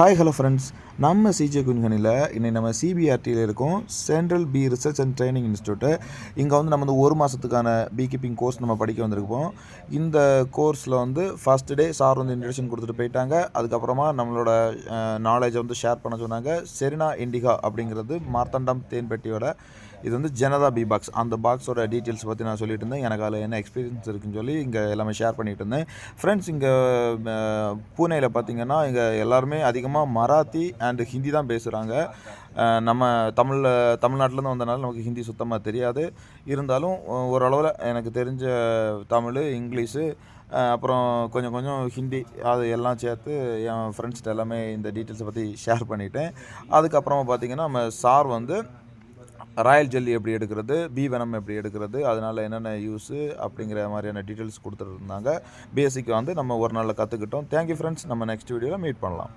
Hi hello friends நம்ம சிஜே குன்கனியில் இன்னைக்கு நம்ம சிபிஆர்டியில் இருக்கோம். Central B research and training institute இங்கே வந்து நம்ம வந்து ஒரு மாதத்துக்கான பீ கீப்பிங் கோர்ஸ் நம்ம படிக்க வந்திருக்கோம். இந்த கோர்ஸில் வந்து ஃபஸ்ட் டே சார் வந்து இன்ட்ரடக்ஷன் கொடுத்துட்டு போயிட்டாங்க. அதுக்கப்புறமா நம்மளோட நாலேஜை வந்து ஷேர் பண்ண சொன்னாங்க. செரினா இண்டிகா அப்படிங்கிறது மார்த்தண்டம் தேன்பெட்டியோட இது வந்து ஜனதா பி பாக்ஸ் அந்த பாக்ஸோட டீட்டெயில்ஸ் பற்றி நான் சொல்லிட்டு இருந்தேன். எனக்கு அதில் என்ன எக்ஸ்பீரியன்ஸ் இருக்குன்னு சொல்லி இங்கே எல்லாமே ஷேர் பண்ணிகிட்டு இருந்தேன். ஃப்ரெண்ட்ஸ் இங்கே பூனேயில் பார்த்தீங்கன்னா இங்கே எல்லாருமே அதிகமாக மராத்தி அண்டு ஹிந்தி தான் பேசுகிறாங்க நம்ம தமிழில் தமிழ்நாட்டிலேருந்து வந்தனால நமக்கு ஹிந்தி சுத்தமாக தெரியாது. இருந்தாலும் ஓரளவில் எனக்கு தெரிஞ்ச தமிழ் இங்கிலீஷு அப்புறம் கொஞ்சம் கொஞ்சம் ஹிந்தி அது எல்லாம் சேர்த்து என் ஃப்ரெண்ட்ஸ்கிட்ட எல்லாமே இந்த டீட்டெயில்ஸை பற்றி ஷேர் பண்ணிட்டேன். அதுக்கப்புறமா பார்த்தீங்கன்னா நம்ம சார் வந்து ராயல் ஜெல்லி எப்படி எடுக்கிறது பி வெனம் எப்படி எடுக்கிறது அதனால் என்னென்ன யூஸு அப்படிங்கிற மாதிரியான டீட்டெயில்ஸ் கொடுத்துருந்தாங்க பேசிக் வந்து நம்ம ஒரு நாளில் கற்றுக்கிட்டோம் தேங்க்யூ ஃப்ரெண்ட்ஸ் நம்ம நெக்ஸ்ட் வீடியோவில் மீட் பண்ணலாம்.